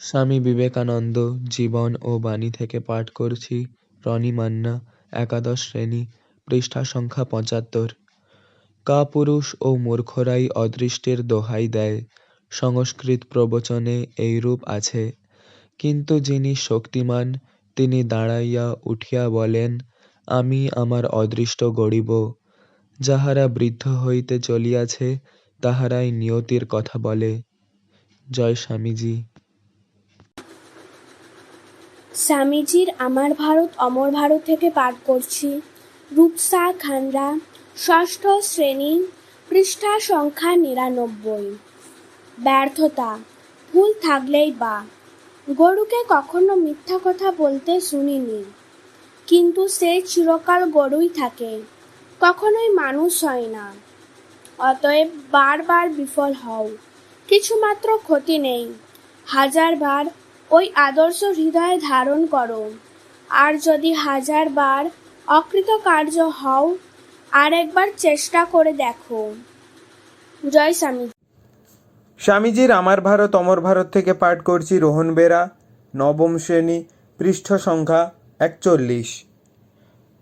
স্বামী বিবেকানন্দ, জীবন ও বাণী থেকে পাঠ করছি রনি মান্না, একাদশ শ্রেণি, পৃষ্ঠা সংখ্যা পঁচাত্তর। কাপুরুষ ও মূর্খরাই অদৃষ্টের দোহাই দেয়, সংস্কৃত প্রবচনে এইরূপ আছে। কিন্তু যিনি শক্তিমান, তিনি দাঁড়াইয়া উঠিয়া বলেন, আমি আমার অদৃষ্ট গড়িব। যাহারা বৃদ্ধ হইতে চলিয়াছে, তাহারাই নিয়তির কথা বলে। জয় স্বামীজি। স্বামীজির আমার ভারত, অমর ভারত থেকে পাঠ করছি। রূপসা খানরা, ষষ্ঠ শ্রেণি, পৃষ্ঠা সংখ্যা নিরানব্বই। ব্যর্থতা, ভুল থাকলেই বা। গরুকে কখনো মিথ্যা কথা বলতে শুনিনি। কিন্তু সে চিরকাল গরুই থাকে, কখনোই মানুষ হয় না। অতএব বারবার বিফল হও, কিছুমাত্র ক্ষতি নেই, হাজারবার ওই আদর্শ হৃদয়ে ধারণ করো। আর যদি হাজার হাজারবার অকৃতকার্য হও, আর একবার চেষ্টা করে দেখো। জয় স্বামী স্বামীজির আমার ভারত, অমর ভারত থেকে পাঠ করছি রোহন বেরা, নবম শ্রেণি, পৃষ্ঠ সংখ্যা একচল্লিশ।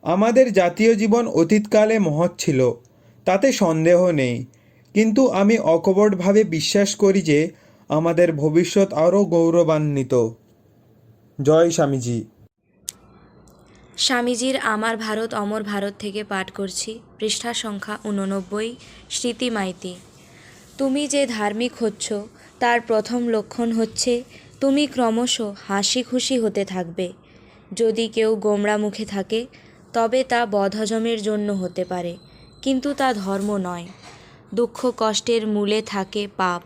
আমাদের জাতীয় জীবন অতীতকালে মহৎ ছিল, তাতে সন্দেহ নেই। কিন্তু আমি অকপটভাবে বিশ্বাস করি যে আমাদের ভবিষ্যৎ আরও গৌরবান্বিত। জয় স্বামীজি। স্বামীজির আমার ভারত, অমর ভারত থেকে পাঠ করছি। পৃষ্ঠা সংখ্যা উননব্বই স্মৃতি মাইতি। তুমি যে ধার্মিক হচ্ছ, তার প্রথম লক্ষণ হচ্ছে, তুমি ক্রমশ হাসি খুশি হতে থাকবে। যদি কেউ গোমরা মুখে থাকে, তবে তা বদহজমের জন্য হতে পারে, কিন্তু তা ধর্ম নয়। দুঃখ কষ্টের মূলে থাকে পাপ।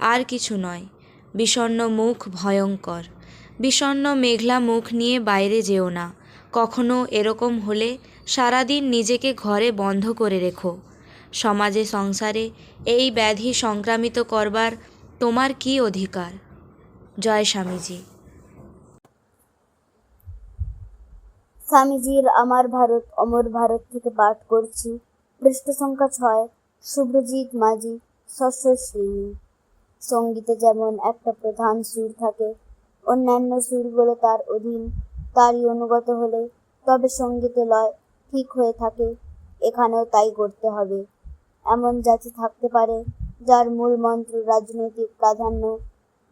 আর কিছু নয়। বিষণ্ণ মুখ ভয়ঙ্কর। বিষণ্ন মেঘলা মুখ নিয়ে বাইরে যেও না। কখনো এরকম হলে সারাদিন নিজেকে ঘরে বন্ধ করে রেখো। সমাজে সংসারে এই ব্যাধি সংক্রামিত করবার তোমার কি অধিকার? জয় স্বামীজি। স্বামীজির আমার ভারত, অমর ভারত থেকে পাঠ করছি। পৃষ্ঠ সংখ্যা ছয়, শুভ্রজিৎ মাঝি ষষ্ঠ শ্রেণি সঙ্গীতে যেমন একটা প্রধান সুর থাকে, অন্যান্য সুরগুলো তার অধীন, তারই অনুগত হলে তবে সঙ্গীতে লয় ঠিক হয়ে থাকে, এখানেও তাই করতে হবে। এমন জাতি থাকতে পারে যার মূল মন্ত্র রাজনৈতিক প্রাধান্য,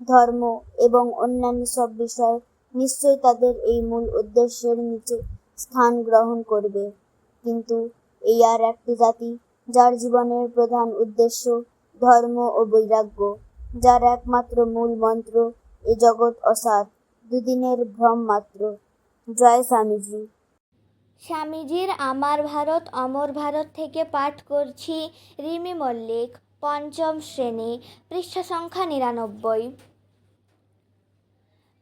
ধর্ম এবং অন্যান্য সব বিষয় নিশ্চয়ই তাদের এই মূল উদ্দেশ্যের নিচে স্থান গ্রহণ করবে। কিন্তু এই আর একটি জাতি, যার জীবনের প্রধান উদ্দেশ্য ধর্ম ও বৈরাগ্য। যার একমাত্র মূল মন্ত্র, এ জগৎ অসার, দুদিনের ভ্রম মাত্র। জয় স্বামীজি। স্বামীজির আমার ভারত, অমর ভারত থেকে পাঠ করছি রিমি মল্লিক, পঞ্চম শ্রেণি, পৃষ্ঠা সংখ্যা নিরানব্বই।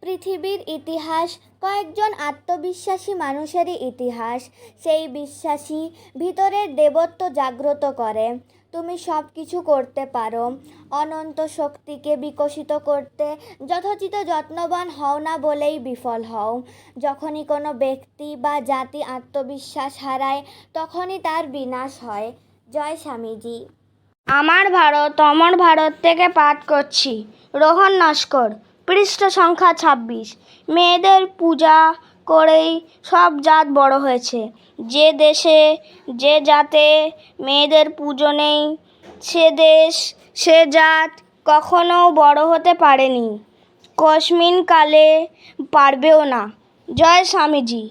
পৃথিবীর ইতিহাস, কয়েকজন আত্মবিশ্বাসী মানুষেরই ইতিহাস। সেই বিশ্বাসী ভিতরের দেবত্ব জাগ্রত করে। তুমি সব কিছু করতে পারো। অনন্ত শক্তিকে বিকশিত করতে যথোচিত যত্নবান হও না বলেই বিফল হও। যখনই কোনো ব্যক্তি বা জাতি আত্মবিশ্বাস হারায়, তখনই তার বিনাশ হয়। জয় স্বামীজি। আমার ভারত অমর ভারত থেকে পাঠ করছি। রোহন নস্কর, পৃষ্ঠ সংখ্যা ছাব্বিশ। মেয়েদের পূজা করেই সব জাত বড় হয়েছে। যে দেশে, যে জাতে মেয়েদের পুজো নেই, সে দেশ, সে জাত কখনো বড় হতে পারেনি। কসমিন কালে পারবেও না। জয় স্বামীজি।